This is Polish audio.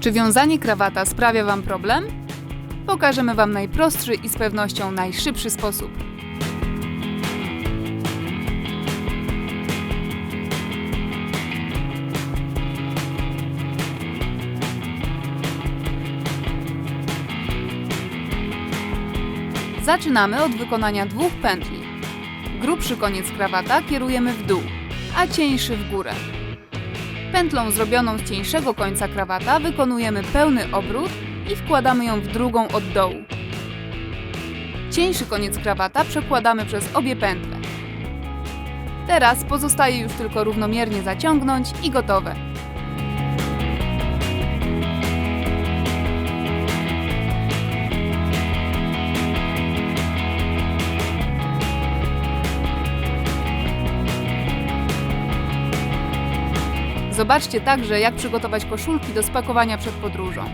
Czy wiązanie krawata sprawia Wam problem? Pokażemy Wam najprostszy i z pewnością najszybszy sposób. Zaczynamy od wykonania dwóch pętli. Grubszy koniec krawata kierujemy w dół, a cieńszy w górę. Pętlą zrobioną z cieńszego końca krawata wykonujemy pełny obrót i wkładamy ją w drugą od dołu. Cieńszy koniec krawata przekładamy przez obie pętle. Teraz pozostaje już tylko równomiernie zaciągnąć i gotowe. Zobaczcie także, jak przygotować koszulki do spakowania przed podróżą.